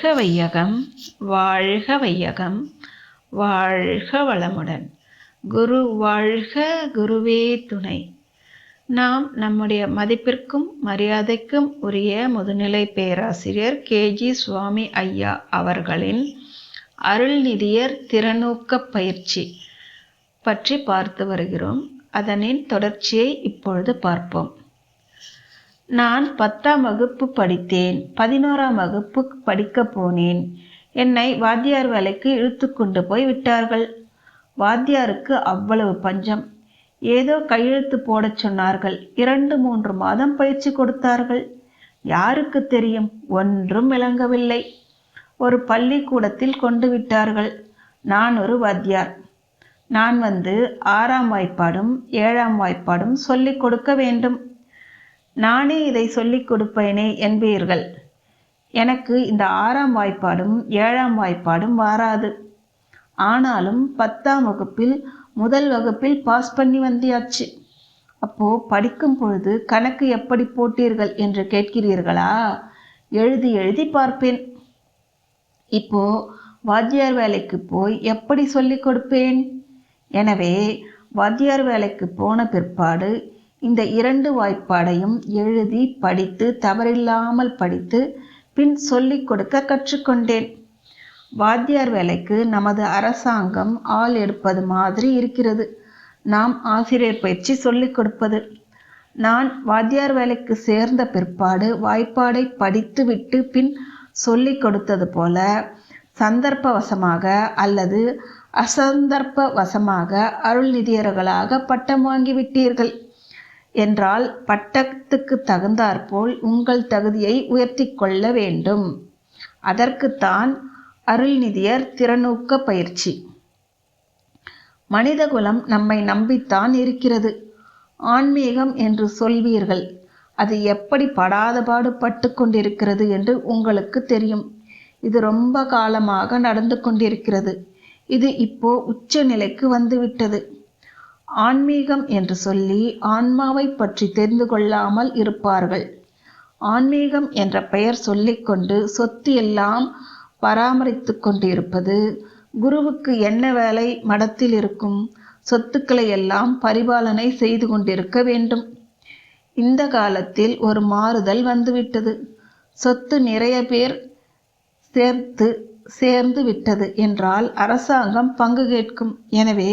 வாழ்க வையகம் வாழ்க வையகம் வாழ்க வளமுடன். குரு வாழ்க குருவே துணை. நாம் நம்முடைய மதிப்பிற்கும் மரியாதைக்கும் உரிய முதுநிலை பேராசிரியர் கேஜி சுவாமி ஐயா அவர்களின் அருள்நிதியர் திறனூக்க பயிற்சி பற்றி பார்த்து வருகிறோம். அதனின் தொடர்ச்சியை இப்பொழுது பார்ப்போம். நான் பத்தாம் வகுப்பு படித்தேன் பதினோராம் வகுப்பு படிக்கப் போனேன். என்னை வாத்தியார் வேலைக்கு இழுத்து கொண்டு போய் விட்டார்கள். வாத்தியாருக்கு அவ்வளவு பஞ்சம். ஏதோ கையெழுத்து போடச் சொன்னார்கள். இரண்டு மூன்று மாதம் பயிற்சி கொடுத்தார்கள். யாருக்கு தெரியும்? ஒன்றும் விளங்கவில்லை. ஒரு பள்ளிக்கூடத்தில் கொண்டு விட்டார்கள். நான் ஒரு வாத்தியார். நான் வந்து ஆறாம் வாய்ப்பாடும் ஏழாம் வாய்ப்பாடும் சொல்லிக் கொடுக்க வேண்டும். நானே இதை சொல்லிக் கொடுப்பேனே என்பீர்கள். எனக்கு இந்த ஆறாம் வாய்ப்பாடும் ஏழாம் வாய்ப்பாடும் வாராது. ஆனாலும் பத்தாம் வகுப்பில் முதல் வகுப்பில் பாஸ் பண்ணி வந்தியாச்சு. அப்போ படிக்கும் பொழுது கணக்கு எப்படி போட்டீர்கள் என்று கேட்கிறீர்களா? எழுதி எழுதி பார்ப்பேன். இப்போ வாத்தியார் வேலைக்கு போய் எப்படி சொல்லிக் கொடுப்பேன்? எனவே வாத்தியார் வேலைக்கு போன பிற்பாடு இந்த இரண்டு வாய்ப்பாடையும் எழுதி படித்து தவறில்லாமல் படித்து பின் சொல்லிக் கொடுக்க கற்றுக்கொண்டேன். வாத்தியார் வேலைக்கு நமது அரசாங்கம் ஆள் எடுப்பது மாதிரி இருக்கிறது. நாம் ஆசிரியர் பயிற்சி சொல்லிக் கொடுப்பது. நான் வாத்தியார் வேலைக்கு சேர்ந்த பிற்பாடு வாய்ப்பாடை படித்துவிட்டு பின் சொல்லிக் கொடுத்தது போல சந்தர்ப்பவசமாக அல்லது அசந்தர்ப்ப வசமாக அருள்நிதியர்களாக பட்டம் வாங்கிவிட்டீர்கள் என்றால் பட்டத்துக்கு தகுந்தாற்போல் உங்கள் தகுதியை உயர்த்தி கொள்ள வேண்டும். அதற்குத்தான் அருள்நிதியர் திறனூக்க பயிற்சி. மனிதகுலம் நம்மை நம்பித்தான் இருக்கிறது. ஆன்மீகம் என்று சொல்வீர்கள். அது எப்படி படாதபாடு பட்டு கொண்டிருக்கிறது என்று உங்களுக்கு தெரியும். இது ரொம்ப காலமாக நடந்து கொண்டிருக்கிறது. இது இப்போ உச்ச நிலைக்கு வந்துவிட்டது. ஆன்மீகம் என்று சொல்லி ஆன்மாவை பற்றி தெரிந்து கொள்ளாமல் இருப்பார்கள். ஆன்மீகம் என்ற பெயர் சொல்லிக்கொண்டு சொத்து எல்லாம் பராமரித்து கொண்டிருப்பது குருவுக்கு என்ன வேலை மடத்தில் இருக்கும் சொத்துக்களை எல்லாம் பரிபாலனை செய்து கொண்டிருக்க வேண்டும். இந்த காலத்தில் ஒரு மாறுதல் வந்துவிட்டது. சொத்து நிறைய பேர் சேர்த்து சேர்ந்து விட்டது என்றால் அரசாங்கம் பங்கு கேட்கும். எனவே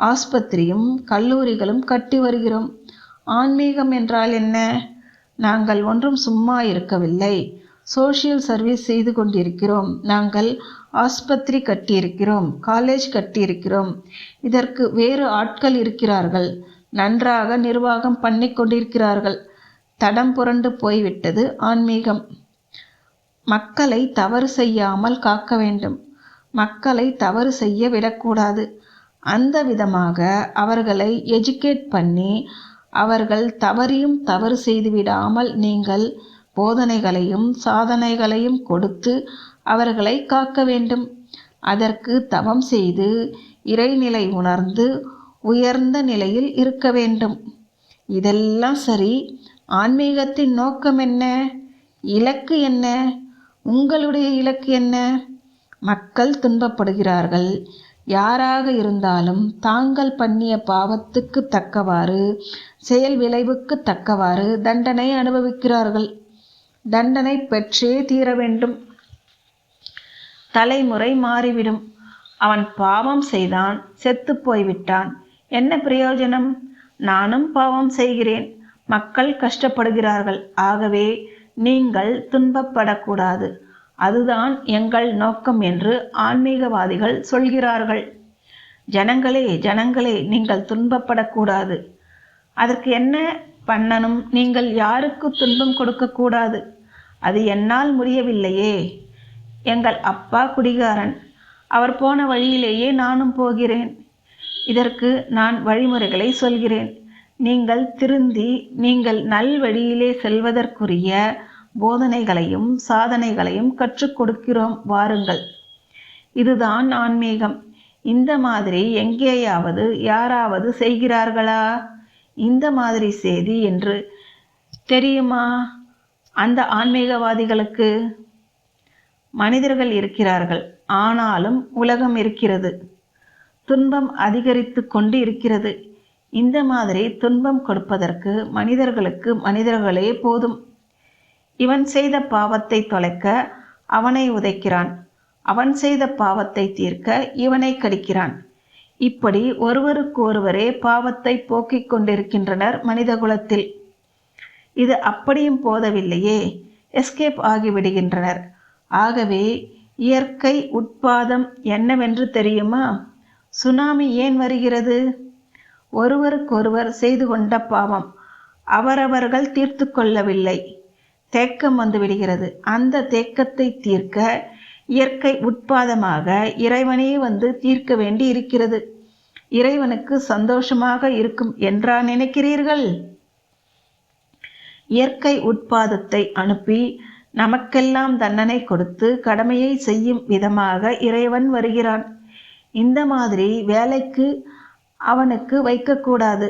ஆஸ்பத்திரியும் கல்லூரிகளும் கட்டி வருகிறோம். ஆன்மீகம் என்றால் என்ன? நாங்கள் ஒன்றும் சும்மா இருக்கவில்லை. சோஷியல் சர்வீஸ் செய்து கொண்டிருக்கிறோம். நாங்கள் ஆஸ்பத்திரி கட்டியிருக்கிறோம். காலேஜ் கட்டியிருக்கிறோம். இதற்கு வேறு ஆட்கள் இருக்கிறார்கள். நன்றாக நிர்வாகம் பண்ணி கொண்டிருக்கிறார்கள். தடம் புரண்டு போய்விட்டது ஆன்மீகம். மக்களை தவறு செய்யாமல் காக்க வேண்டும். மக்களை தவறு செய்ய விடக்கூடாது. அந்த விதமாக அவர்களை எஜுகேட் பண்ணி அவர்கள் தவறியும் தவறு செய்துவிடாமல் நீங்கள் போதனைகளையும் சாதனைகளையும் கொடுத்து அவர்களை காக்க வேண்டும். அதற்கு தவம் செய்து இறைநிலை உணர்ந்து உயர்ந்த நிலையில் இருக்க வேண்டும். இதெல்லாம் சரி. ஆன்மீகத்தின் நோக்கம் என்ன? இலக்கு என்ன? உங்களுடைய இலக்கு என்ன? மக்கள் துன்பப்படுகிறார்கள். யாராக இருந்தாலும் தாங்கள் பண்ணிய பாவத்துக்கு தக்கவாறு செயல் விளைவுக்கு தக்கவாறு தண்டனை அனுபவிக்கிறார்கள். தண்டனை பெற்றே தீர வேண்டும். தலைமுறை மாறிவிடும். அவன் பாவம் செய்தான் செத்து போய்விட்டான். என்ன பிரயோஜனம்? நானும் பாவம் செய்கிறேன். மக்கள் கஷ்டப்படுகிறார்கள். ஆகவே நீங்கள் துன்பப்படக்கூடாது. அதுதான் எங்கள் நோக்கம் என்று ஆன்மீகவாதிகள் சொல்கிறார்கள். ஜனங்களே ஜனங்களே நீங்கள் துன்பப்படக்கூடாது. அதற்கு என்ன பண்ணணும்? நீங்கள் யாருக்கு துன்பம் கொடுக்கக்கூடாது? அது என்னால் முடியவில்லையே. எங்கள் அப்பா குடிகாரன். அவர் போன வழியிலேயே நானும் போகிறேன். இதற்கு நான் வழிமுறைகளை சொல்கிறேன். நீங்கள் திருந்தி நீங்கள் நல் வழியிலே செல்வதற்குரிய போதனைகளையும் சாதனைகளையும் கற்றுக் கொடுக்கிறோம். வாருங்கள். இதுதான் ஆன்மீகம். இந்த மாதிரி எங்கேயாவது யாராவது செய்கிறார்களா? இந்த மாதிரி செய்தி என்று தெரியுமா? அந்த ஆன்மீகவாதிகளுக்கு மனிதர்கள் இருக்கிறார்கள். ஆனாலும் உலகம் இருக்கிறது. துன்பம் அதிகரித்து கொண்டு இருக்கிறது. இந்த மாதிரி துன்பம் கொடுப்பதற்கு மனிதர்களுக்கு மனிதர்களே போதும். இவன் செய்த பாவத்தை தொலைக்க அவனை உதைக்கிறான். அவன் செய்த பாவத்தை தீர்க்க இவனை கடிக்கிறான். இப்படி ஒருவருக்கு ஒருவரே பாவத்தை போக்கிக் கொண்டிருக்கின்றனர் மனிதகுலத்தில். இது அப்படியும் போதவில்லையே எஸ்கேப் ஆகிவிடுகின்றனர். ஆகவே இயற்கை உட்பாதம் என்னவென்று தெரியுமா? சுனாமி ஏன் வருகிறது? ஒருவருக்கொருவர் செய்து கொண்ட பாவம் அவரவர்கள் தீர்த்து கொள்ளவில்லை. தேக்கம் வந்துவிடுகிறது அந்த தேக்கத்தை தீர்க்க இயற்கை உட்பாதமாக இறைவனே வந்து தீர்க்க வேண்டி இருக்கிறது. இறைவனுக்கு சந்தோஷமாக இருக்கும் என்றா நினைக்கிறீர்கள்? இயற்கை உட்பாதத்தை அனுப்பி நமக்கெல்லாம் தண்டனை கொடுத்து கடமையை செய்யும் விதமாக இறைவன் வருகிறான். இந்த மாதிரி வேலைக்கு அவனுக்கு வைக்கக்கூடாது.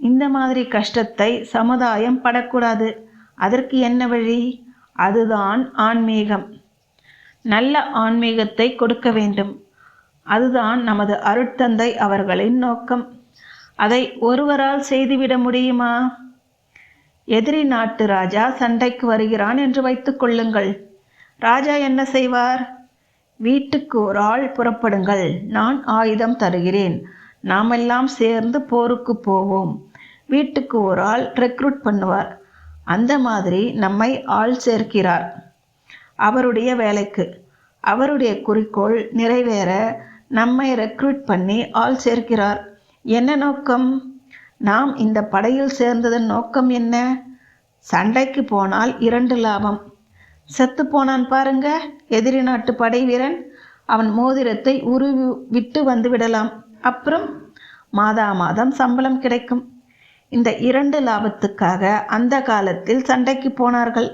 இந்த மாதிரி கஷ்டத்தை சமுதாயம் படக்கூடாது. அதற்கு என்ன வழி? அதுதான் ஆன்மீகம். நல்ல ஆன்மீகத்தை கொடுக்க வேண்டும். அதுதான் நமது அருட்தந்தை அவர்களின் நோக்கம். அதை ஒருவரால் செய்துவிட முடியுமா? எதிரி நாட்டு ராஜா சண்டைக்கு வருகிறான் என்று வைத்துக் கொள்ளுங்கள். ராஜா என்ன செய்வார்? வீட்டுக்கு ஒரு ஆள் புறப்படுங்கள். நான் ஆயுதம் தருகிறேன். நாமெல்லாம் சேர்ந்து போருக்கு போவோம். வீட்டுக்கு ஒரு ஆள் ரெக்ரூட் பண்ணுவார். அந்த மாதிரி நம்மை ஆள் சேர்க்கிறார். அவருடைய வேலைக்கு அவருடைய குறிக்கோள் நிறைவேற நம்மை ரெக்ரூட் பண்ணி ஆள் சேர்க்கிறார். என்ன நோக்கம்? நாம் இந்த படையில் சேர்ந்ததன் நோக்கம் என்ன? சண்டைக்கு போனால் இரண்டு லாபம். செத்து போனான் பாருங்க எதிரி நாட்டு படை வீரன். அவன் மோதிரத்தை உருவி விட்டு வந்து விடலாம். அப்புறம் மாதா மாதம் சம்பளம் கிடைக்கும். இந்த இரண்டு லாபத்துக்காக அந்த காலத்தில் சண்டைக்கு போனார்கள்.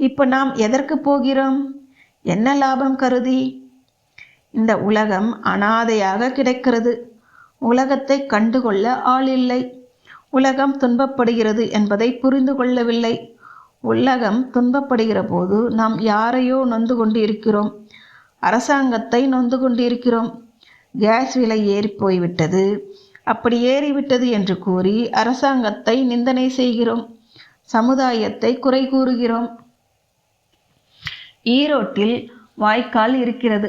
இப்போ நாம் எதற்கு போகிறோம்? என்ன லாபம் கருதி? இந்த உலகம் அனாதையாக கிடைக்கிறது. உலகத்தை கண்டுகொள்ள ஆள் இல்லை. உலகம் துன்பப்படுகிறது என்பதை புரிந்து கொள்ளவில்லை. உலகம் துன்பப்படுகிற போது நாம் யாரையோ நொந்து கொண்டு இருக்கிறோம் அரசாங்கத்தை நொந்து கொண்டிருக்கிறோம். கேஸ் விலை ஏறி போய்விட்டது. அப்படி ஏறிவிட்டது என்று கூறி அரசாங்கத்தை நிந்தனை செய்கிறோம். சமுதாயத்தை குறை கூறுகிறோம். ஈரோட்டில் வாய்க்கால் இருக்கிறது.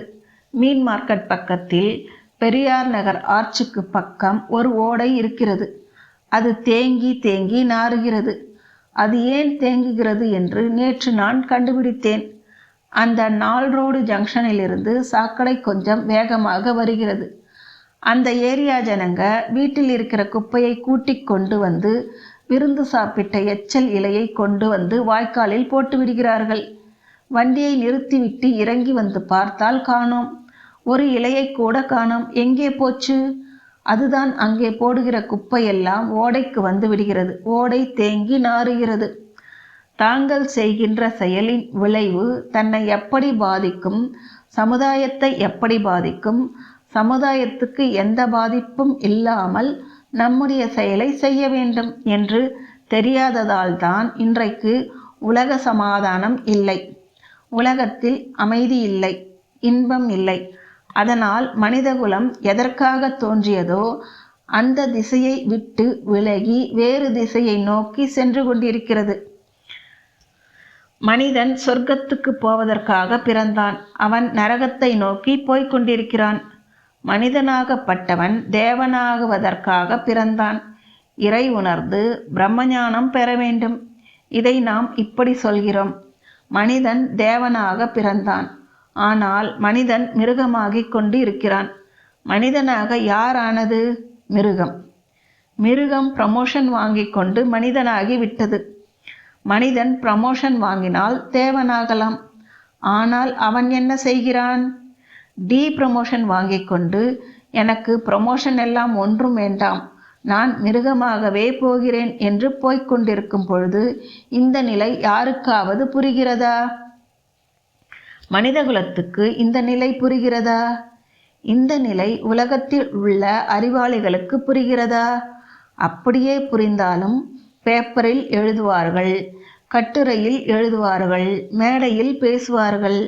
மீன் மார்க்கெட் பக்கத்தில் பெரியார் நகர் ஆர்ச்சுக்கு பக்கம் ஒரு ஓடை இருக்கிறது. அது தேங்கி தேங்கி நாறுகிறது. அது ஏன் தேங்குகிறது என்று நேற்று நான் கண்டுபிடித்தேன். அந்த நாள் ரோடு ஜங்ஷனிலிருந்து சாக்கடை கொஞ்சம் வேகமாக வருகிறது. அந்த ஏரியா ஜனங்க வீட்டில் இருக்கிற குப்பையை கூட்டி கொண்டு வந்து விருந்து சாப்பிட்ட எச்சல் இலையை கொண்டு வந்து வாய்க்காலில் போட்டு விடுகிறார்கள். வண்டியை நிறுத்திவிட்டு இறங்கி வந்து பார்த்தால் காணோம். ஒரு இலையை கூட காணோம். எங்கே போச்சு? அதுதான் அங்கே போடுகிற குப்பையெல்லாம் ஓடைக்கு வந்து விடுகிறது. ஓடை தேங்கி நாறுகிறது. தாங்கள் செய்கின்ற செயலின் விளைவு தன்னை எப்படி பாதிக்கும்? சமுதாயத்தை எப்படி பாதிக்கும்? சமுதாயத்துக்கு எந்த பாதிப்பும் இல்லாமல் நம்முடைய செயலை செய்ய வேண்டும் என்று தெரியாததால் தான் இன்றைக்கு உலக சமாதானம் இல்லை. உலகத்தில் அமைதி இல்லை இன்பம் இல்லை. அதனால் மனிதகுலம் எதற்காக தோன்றியதோ அந்த திசையை விட்டு விலகி வேறு திசையை நோக்கி சென்று கொண்டிருக்கிறது. மனிதன் சொர்க்கத்துக்கு போவதற்காக பிறந்தான். அவன் நரகத்தை நோக்கி போய்க் கொண்டிருக்கிறான். மனிதனாகப்பட்டவன் தேவனாகுவதற்காக பிறந்தான். இறை உணர்ந்து பிரம்மஞானம் பெற வேண்டும். இதை நாம் இப்படி சொல்கிறோம். மனிதன் தேவனாக பிறந்தான். ஆனால் மனிதன் மிருகமாகிக் கொண்டு இருக்கிறான் மனிதனாக யாரானது? மிருகம். மிருகம் ப்ரமோஷன் வாங்கி கொண்டு மனிதனாகி விட்டது. மனிதன் ப்ரமோஷன் வாங்கினால் தேவனாகலாம். ஆனால் அவன் என்ன செய்கிறான்? டி ப்ரமோஷன் வாங்கி கொண்டு எனக்கு ப்ரமோஷன் எல்லாம் ஒன்றும் வேண்டாம். நான் மிருகமாகவே போகிறேன் என்று போய்க் கொண்டிருக்கும் பொழுது இந்த நிலை யாருக்காவது புரிகிறதா? மனிதகுலத்துக்கு இந்த நிலை புரிகிறதா? இந்த நிலை உலகத்தில் உள்ள அறிவாளிகளுக்கு புரிகிறதா? அப்படியே புரிந்தாலும் பேப்பரில் எழுதுவார்கள் கட்டுரையில் எழுதுவார்கள் மேடையில் பேசுவார்கள்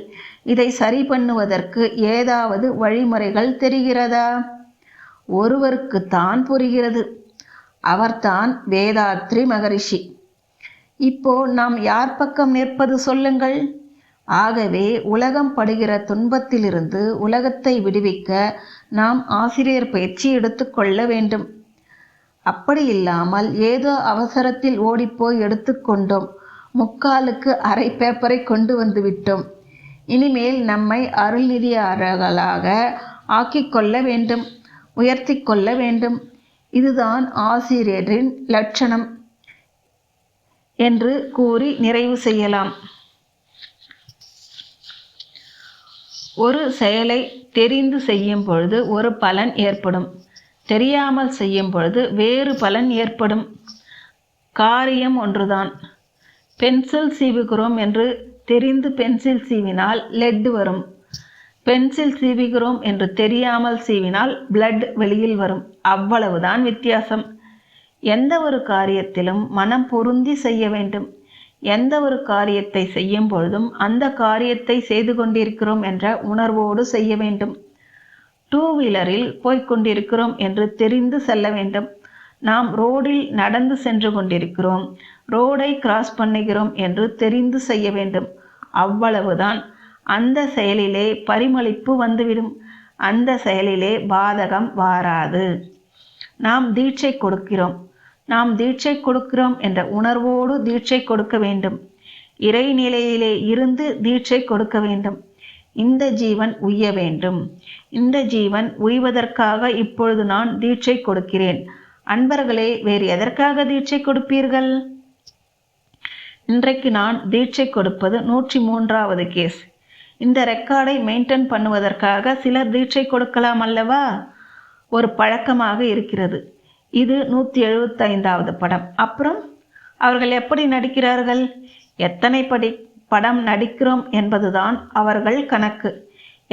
இதை சரி பண்ணுவதற்கு ஏதாவது வழிமுறைகள் தெரிகிறதா? ஒருவருக்குத்தான் புரிகிறது. அவர்தான் வேதாத்ரி மகரிஷி. இப்போ நாம் யார் பக்கம் நிற்பது சொல்லுங்கள். ஆகவே உலகம் படுகிற துன்பத்திலிருந்து உலகத்தை விடுவிக்க நாம் ஆசிரியர் பயிற்சி எடுத்துக்கொள்ள வேண்டும். அப்படி இல்லாமல் ஏதோ அவசரத்தில் ஓடிப்போய் எடுத்துக்கொண்டோம் முக்காலுக்கு அரை பேப்பரை கொண்டு வந்து விட்டோம். இனிமேல் நம்மை அருள்நிதியாளர்களாக ஆக்கிக் கொள்ள வேண்டும் உயர்த்தி கொள்ள வேண்டும். இதுதான் ஆசிரியரின் லட்சணம் என்று கூறி நிறைவு செய்யலாம். ஒரு செயலை தெரிந்து செய்யும் பொழுது ஒரு பலன் ஏற்படும். தெரியாமல் செய்யும் பொழுது வேறு பலன் ஏற்படும். காரியம் ஒன்றுதான். பென்சில் சீவுகிறோம் என்று தெரிந்து பென்சில் சீவினால் லெட் வரும். பென்சில் சீவிகிறோம் என்று தெரியாமல் சீவினால் பிளட் வெளியில் வரும். அவ்வளவுதான் வித்தியாசம். எந்த ஒரு காரியத்திலும் மனம் பொருந்தி செய்ய வேண்டும். எந்த ஒரு காரியத்தை செய்யும் பொழுதும் அந்த காரியத்தை செய்து கொண்டிருக்கிறோம் என்ற உணர்வோடு செய்ய வேண்டும். டூ வீலரில் போய்கொண்டிருக்கிறோம் என்று தெரிந்து செல்ல வேண்டும். நாம் ரோடில் நடந்து சென்று கொண்டிருக்கிறோம். ரோடை கிராஸ் பண்ணுகிறோம் என்று தெரிந்து செய்ய வேண்டும். அவ்வளவுதான். அந்த செயலிலே பரிமளிப்பு வந்துவிடும். அந்த செயலிலே பாதகம் வாராது. நாம் தீட்சை கொடுக்கிறோம். நாம் தீட்சை கொடுக்கிறோம் என்ற உணர்வோடு தீட்சை கொடுக்க வேண்டும். இறைநிலையிலே இருந்து தீட்சை கொடுக்க வேண்டும். இந்த ஜீவன் உய்ய வேண்டும். இந்த ஜீவன் உய்வதற்காக இப்பொழுது நான் தீட்சை கொடுக்கிறேன். அன்பர்களே வேறு எதற்காக தீட்சை கொடுப்பீர்கள்? இன்றைக்கு நான் தீட்சை கொடுப்பது நூற்றி மூன்றாவது கேஸ். இந்த ரெக்கார்டை மெயின்டைன் பண்ணுவதற்காக சிலர் தீட்சை கொடுக்கலாம் அல்லவா? ஒரு பழக்கமாக இருக்கிறது. இது நூற்றி எழுபத்தைந்தாவது படம். அப்புறம் அவர்கள் எப்படி நடிக்கிறார்கள்? எத்தனை படி படம் நடிக்கிறோம் என்பதுதான் அவர்கள் கணக்கு.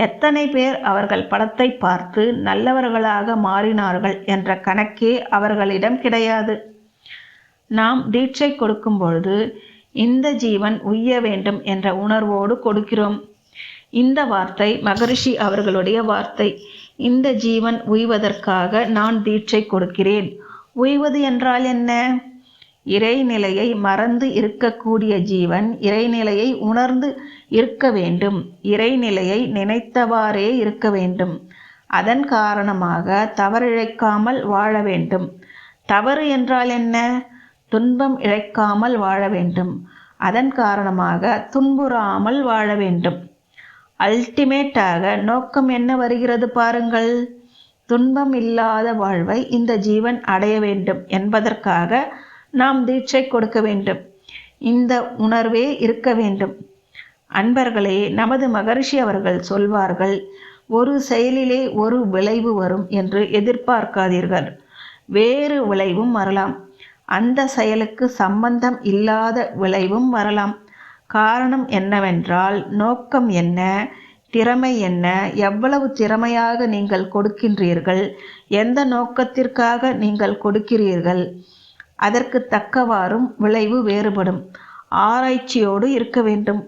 எத்தனை பேர் அவர்கள் படத்தை பார்த்து நல்லவர்களாக மாறினார்கள் என்ற கணக்கே அவர்களிடம் கிடையாது. நாம் தீட்சை கொடுக்கும் பொழுது இந்த ஜீவன் உய்ய வேண்டும் என்ற உணர்வோடு கொடுக்கிறோம். இந்த வார்த்தை மகரிஷி அவர்களுடைய வார்த்தை. இந்த ஜீவன் உய்வதற்காக நான் தீட்சை கொடுக்கிறேன். உய்வது என்றால் என்ன? இறைநிலையை மறந்து இருக்கக்கூடிய ஜீவன் இறைநிலையை உணர்ந்து இருக்க வேண்டும். இறைநிலையை நினைத்தவாறே இருக்க வேண்டும். அதன் காரணமாக தவறிழைக்காமல் வாழ வேண்டும். தவறு என்றால் என்ன? துன்பம் இழைக்காமல் வாழ வேண்டும். அதன் காரணமாக துன்புறாமல் வாழ வேண்டும். அல்டிமேட்டாக நோக்கம் என்ன வருகிறது பாருங்கள். துன்பம் இல்லாத வாழ்வை இந்த ஜீவன் அடைய வேண்டும் என்பதற்காக நாம் தீட்சை கொடுக்க வேண்டும். இந்த உணர்வே இருக்க வேண்டும். அன்பர்களே நமது மகரிஷி அவர்கள் சொல்வார்கள் ஒரு செயலிலே ஒரு விளைவு வரும் என்று எதிர்பார்க்காதீர்கள். வேறு விளைவும் வரலாம். அந்த செயலுக்கு சம்பந்தம் இல்லாத விளைவும் வரலாம். காரணம் என்னவென்றால் நோக்கம் என்ன திறமை என்ன எவ்வளவு திறமையாக நீங்கள் கொடுக்கின்றீர்கள் எந்த நோக்கத்திற்காக நீங்கள் கொடுக்கிறீர்கள் அதற்கு தக்கவாறும் விளைவு வேறுபடும். ஆராய்ச்சியோடு இருக்க வேண்டும்.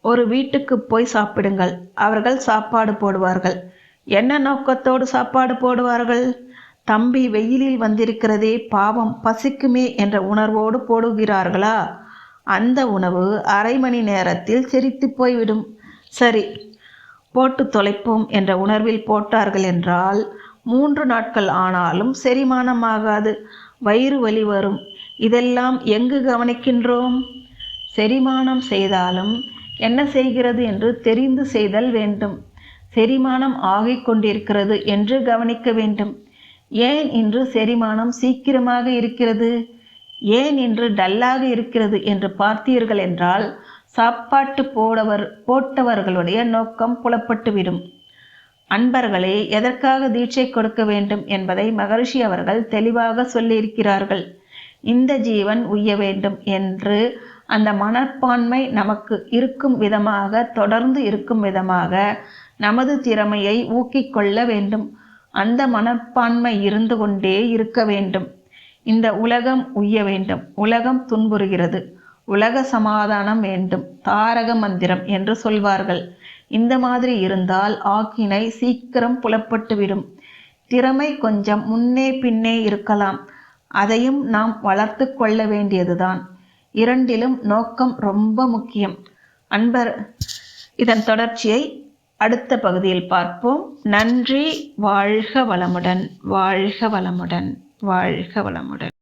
ஒரு வீட்டுக்கு போய் சாப்பிடுங்கள். அவர்கள் சாப்பாடு போடுவார்கள். என்ன நோக்கத்தோடு சாப்பாடு போடுவார்கள்? தம்பி வெயிலில் வந்திருக்கிறதே பாவம் பசிக்குமே என்ற உணர்வோடு போடுகிறார்களா? அந்த உணவு அரை மணி நேரத்தில் செரித்து போய்விடும். சரி போட்டு தொலைப்போம் என்ற உணர்வில் போட்டார்கள் என்றால் மூன்று நாட்கள் ஆனாலும் செரிமானமாகாது. வயிறு வலி வரும். இதெல்லாம் எங்கு கவனிக்கின்றோம்? செரிமானம் செய்தாலும் என்ன செய்கிறது என்று தெரிந்து செய்தல் வேண்டும். செரிமானம் ஆகிக் கொண்டிருக்கிறது என்று கவனிக்க வேண்டும். ஏன் இன்று செரிமானம் சீக்கிரமாக இருக்கிறது? ஏன் இன்று டல்லாக இருக்கிறது என்று பார்த்தீர்கள் என்றால் சாப்பாட்டு போடவர் போட்டவர்களுடைய நோக்கம் புலப்பட்டுவிடும். அன்பர்களே எதற்காக தீட்சை கொடுக்க வேண்டும் என்பதை மகரிஷி அவர்கள் தெளிவாக சொல்லியிருக்கிறார்கள். இந்த ஜீவன் உய்ய வேண்டும் என்று அந்த மனப்பான்மை நமக்கு இருக்கும் விதமாக தொடர்ந்து இருக்கும் விதமாக நமது திறமையை ஊக்கிக் கொள்ள வேண்டும். அந்த மனப்பான்மை இருந்து கொண்டே இருக்க வேண்டும். இந்த உலகம் உய்ய வேண்டும். உலகம் துன்புறுகிறது. உலக சமாதானம் வேண்டும். தாரக மந்திரம் என்று சொல்வார்கள். இந்த மாதிரி இருந்தால் ஆக்கினை சீக்கிரம் புலப்பட்டுவிடும். திறமை கொஞ்சம் முன்னே பின்னே இருக்கலாம். அதையும் நாம் வளர்த்து கொள்ள வேண்டியதுதான். இரண்டிலும் நோக்கம் ரொம்ப முக்கியம். அன்பர் இதன் தொடர்ச்சியை அடுத்த பகுதியில் பார்ப்போம். நன்றி வாழ்க வளமுடன் வாழ்க வளமுடன் வாழ்க வளமுடன்.